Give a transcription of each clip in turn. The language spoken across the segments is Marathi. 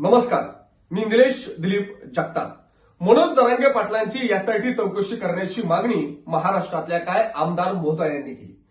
नमस्कार मी निलेश दिलीप जगताप. मनोज दरांगे पाटलांची यासाठी चौकशी करण्याची मागणी महाराष्ट्रातल्या काय आमदार मोहता यांनी केली?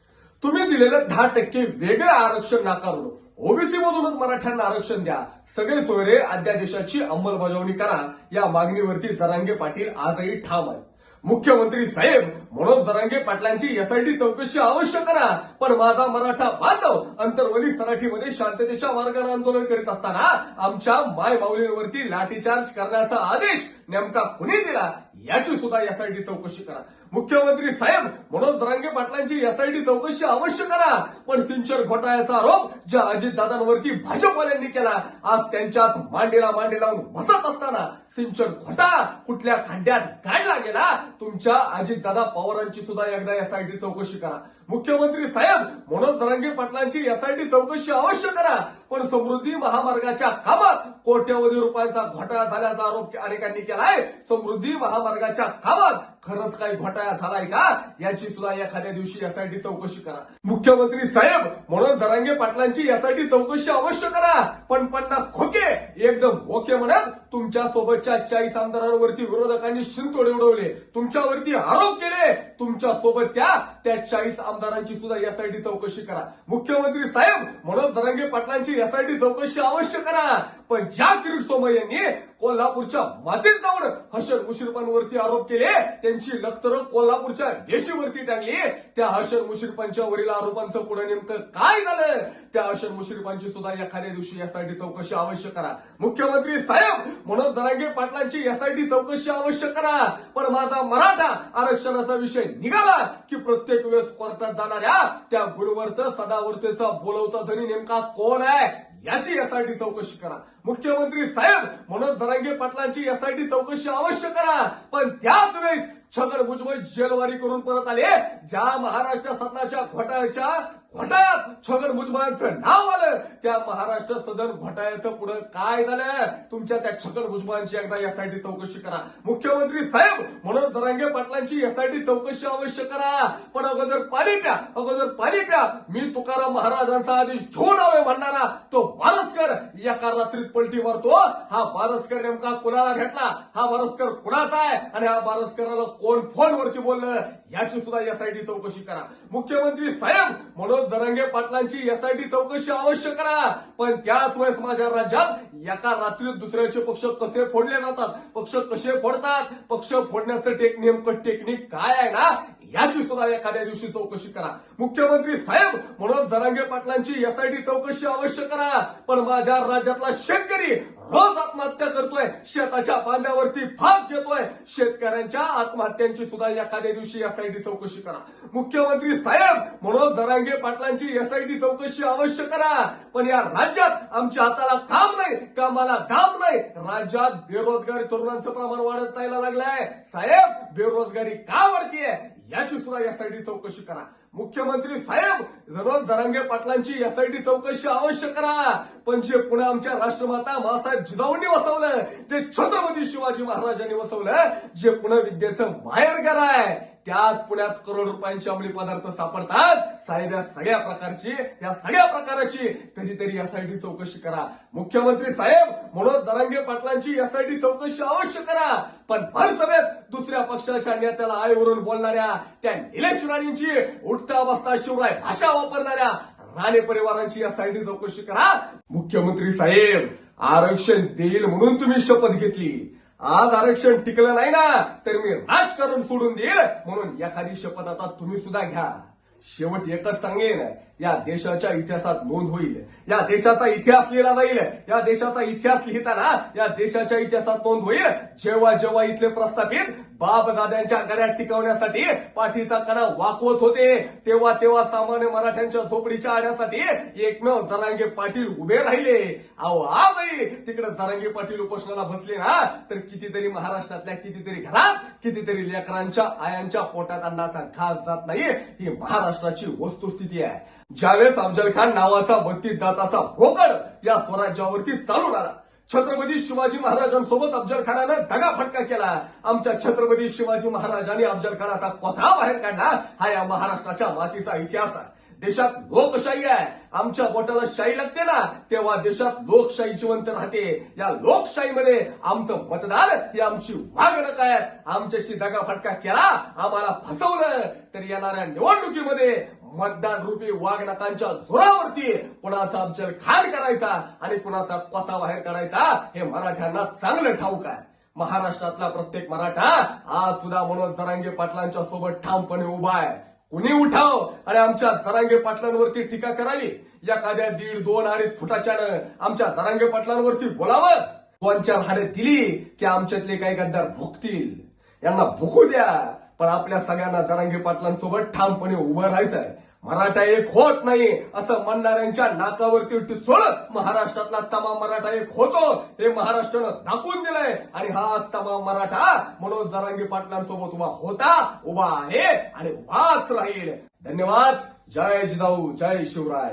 तुम्ही दिलेलं दहा टक्के वेगळं आरक्षण नाकारून ओबीसी मधूनच मराठ्यांना आरक्षण द्या. सगळे सोयरे अध्यादेशाची अंमलबजावणी करा. या मागणीवरती जरांगे पाटील आजही ठाम आहे मुख्यमंत्री साहेब म्हणून दरंगे पाटलांची एसआयटी चौकशी अवश्य करा. पण माझा मराठा बांधव अंतरवली सराठीमध्ये शांततेच्या मार्गाने आंदोलन करीत असताना आमच्या माय माऊलींवरती लाठीचार्ज करण्याचा आदेश नेमका कुणी दिला याची सुद्धा एसआयटी चौकशी करा. मुख्यमंत्री साहेब म्हणून दरांगे पाटलांची एसआयटी चौकशी अवश्य करा. पण सिंचर घोटाळ्याचा आरोप ज्या अजितदादांवरती भाजपवाल्यांनी केला आज त्यांच्यात मांडीला मांडी लावून बसत असताना सिंचन घोटाळा कुठल्या खड्ड्यात गाडला गेला तुमच्या अजितदादा पवारांची सुद्धा एकदा एसआयटी चौकशी करा. मुख्यमंत्री साहेब म्हणून दरांगे पाटलांची एसआयटी चौकशी अवश्य करा. पण समृद्धी महामार्गाच्या कामात कोट्यवधी रुपयांचा घोटाळा झाल्याचा आरोप अनेकांनी केलाय. समृद्धी महामार्गाच्या कामात खरंच काही घोटाळा झालाय का? याची सुद्धा एखाद्या दिवशी एसआयटी चौकशी करा. मुख्यमंत्री साहेब म्हणून दरांगे पाटलांची एसआयटी चौकशी अवश्य करा. पण पन्नास खोके एकदम ओके म्हणत तुमच्या सोबतच्या चाळीस आमदारांवरती विरोधकांनी शिंतोडे उडवले. तुमच्यावरती आरोप केले. तुमच्यासोबत त्या त्या चाळीस आमदारांची सुद्धा एसआयटी चौकशी करा. मुख्यमंत्री साहेब म्हणून तरंगे पाटलांची एसआयटी चौकशी अवश्य करा. पण ज्या किरीट सोमय यांनी कोल्हापूरच्या मातीत जाऊन हर्षद मुश्रीफांवरती आरोप केले त्यांची लखतर कोल्हापूरच्या येशीवरती टांगली. त्या हर्षद मुश्रीफांच्या वरील आरोपांचं पुढे नेमकं काय झालं? त्या हर्षद मुश्रीफांची सुद्धा एखाद्या दिवशी एसआयटी चौकशी आवश्यक करा. मुख्यमंत्री साहेब मनोज दरांगे पाटलांची एसआयटी चौकशी आवश्यक करा. पण माझा मराठा आरक्षणाचा विषय निघाला की प्रत्येक वेळेस कोर्टात जाणाऱ्या त्या गुणवर्त सदावर्तेचा बोलवता धनी नेमका कोण आहे? याची एसआयटी चौकशी करा. मुख्यमंत्री साहेब मनोज दरांगे पाटलांची एसआयटी चौकशी अवश्य करा. पण त्याच वेळेस छगन भुजबळ जेलवारी करून परत आले. ज्या महाराष्ट्र सदनाच्या घोटाळ्याच्या घोटाळ्यात छगन भुजबळांचं नाव आलं त्या महाराष्ट्र सदन घोटाळ्याचं पुढं काय झालं? तुमच्या त्या छगन भुजबळांची एकदा एसआयटी चौकशी करा. मुख्यमंत्री साहेब म्हणून दरांगे पाटलांची एसआयटी चौकशी अवश्य करा. पण अगोदर पाणी प्या अगोदर पाणी प्या मी तुकाराम महाराजांचा आदेश घेऊन आलोय म्हणणारा तो बारसकर एका रात्रीत पलटी मारतो. हा बारसकर नेमका कुणाला भेटला? हा बारसकर कुणाचा आहे? आणि हा बारसकराला कोण फोनवरती बोललं? याची सुद्धा एसआयटी चौकशी करा. मुख्यमंत्री साहेब मनोज जरंगे पाटलांची एसआयटी चौकशी अवश्य करा. पण त्याच वेळेस माझ्या राज्यात एका रात्रीत दुसऱ्याचे पक्ष कसे फोडले जातात? पक्ष कसे फोडतात? पक्ष फोडण्याचं टेक नेमकं टेक्निक काय आहे ना? याची सुद्धा एखाद्या दिवशी चौकशी करा. मुख्यमंत्री साहेब म्हणून जरांगे पाटलांची एसआयटी चौकशी अवश्य करा. पण माझ्या राज्यातला शेतकरी रोज आत्महत्या करतोय शेताच्या बांध्यावरती फास घेतोय. शेतकऱ्यांच्या आत्महत्यांची सुद्धा एखाद्या दिवशी एसआयटी चौकशी करा. मुख्यमंत्री साहेब मनोज दरांगे पाटलांची एसआयटी चौकशी अवश्य करा. पण या राज्यात आमच्या हाताला काम नाही कामाला दाम नाही. राज्यात बेरोजगारी तरुणांचं प्रमाण वाढत जायला लागलंय. साहेब बेरोजगारी का वाढतीये? याची सुद्धा एसआयटी चौकशी करा. मुख्यमंत्री साहेब मनोज दरांगे पाटलांची एसआयटी चौकशी अवश्य करा. पण जे पुणे आमच्या राष्ट्रमाता मासाहेब जिजाऊंनी वसवलं जे छत्रपती शिवाजी महाराजांनी वसवलं जे पुणे विद्येचं माहेरघर आहे त्याच पुण्यात करोड रुपयांचे अंमली पदार्थ सापडतात. साहेब या सगळ्या प्रकारची या सगळ्या प्रकाराची कधीतरी एसआयटी चौकशी करा. मुख्यमंत्री साहेब म्हणून दरंगे पाटलांची एसआयटी चौकशी अवश्य करा. पण भर सभेत दुसऱ्या पक्षाच्या नेत्याला आईवरून बोलणाऱ्या त्या निलेश राणींची उठता बसता शिवराय भाषा वापरणाऱ्या राणे परिवारांची एसआयटी चौकशी करा. मुख्यमंत्री साहेब आरक्षण देईल म्हणून तुम्ही शपथ घेतली. आज आरक्षण टिकलं नाही ना तर मी राजकारण सोडून देईल. म्हणून एखादी शपथ आता तुम्ही सुद्धा घ्या. शेवट एकच सांगेन या देशाच्या इतिहासात नोंद होईल. या देशाचा इतिहास लिहिला जाईल. या देशाचा इतिहास लिहिताना या देशाच्या इतिहासात नोंद होईल. जेव्हा जेव्हा इथले प्रस्थापित बाप दाद्यांच्या गड्यात टिकवण्यासाठी पाठीचा कडा वाकवत होते तेव्हा तेव्हा सामान्य मराठ्यांच्या झोपडीच्या आण्यासाठी एकमेव जरांगे पाटील उभे राहिले. अहो आजही तिकडे जरांगे पाटील उपोषणाला बसले ना तर कितीतरी महाराष्ट्रातल्या कितीतरी घरात कितीतरी लेकरांच्या आयांच्या पोटात अन्नाचा घास जात नाही. ही महाराष्ट्राची वस्तुस्थिती आहे. ज्यावेळेस अफजल खान नावाचा बत्तीस दाताचा भोकड या स्वराज्यावरती चालून आला. छत्रपती शिवाजी महाराजांसोबत अफजल खानानं दगाफटका केला. आमच्या छत्रपती शिवाजी महाराजांनी अफजल खानाचा पथा बाहेर काढला. हा या महाराष्ट्राच्या मातीचा इतिहास आहे. देशात लोकशाही आहे. आमच्या बोटाला शाही लागते ना तेव्हा देशात लोकशाही जिवंत राहते. या लोकशाहीमध्ये आमचं मतदान ही आमची मागणं काय आमच्याशी दगाफटका केला आम्हाला फसवलं तर येणाऱ्या निवडणुकीमध्ये मतदान रूपी वागणकांच्या जोरावरती कुणाचा आमच्या खाण करायचा आणि कुणाचा पता बाहेर काढायचा हे मराठ्यांना चांगलं ठाऊक आहे. महाराष्ट्रातला प्रत्येक मराठा आज सुद्धा मनोज जरांगे पाटलांच्या सोबत ठामपणे उभा आहे. कुणी उठाव आणि आमच्या जरांगे पाटलांवरती टीका करावी? एखाद्या दीड दोन अडीच फुटाच्यानं आमच्या जरांगे पाटलांवरती बोलावं? दोन चार हाडे दिली की आमच्यातले काही गद्दार भुकतील. यांना भुकू द्या. पण आपल्या सगळ्यांना जरांगे पाटलांसोबत ठामपणे उभं राहायचंय. मराठा एक होत नाही असं म्हणणाऱ्यांच्या नाकावरती टिचोळ महाराष्ट्रातला तमाम मराठा एक होतो हे महाराष्ट्रानं दाखवून दिलंय. आणि हा तमाम मराठा मनोज जरांगी पाटलांसोबत उभा होता उभा आहे आणि उभाच राहील. धन्यवाद. जय जिजाऊ जय शिवराय.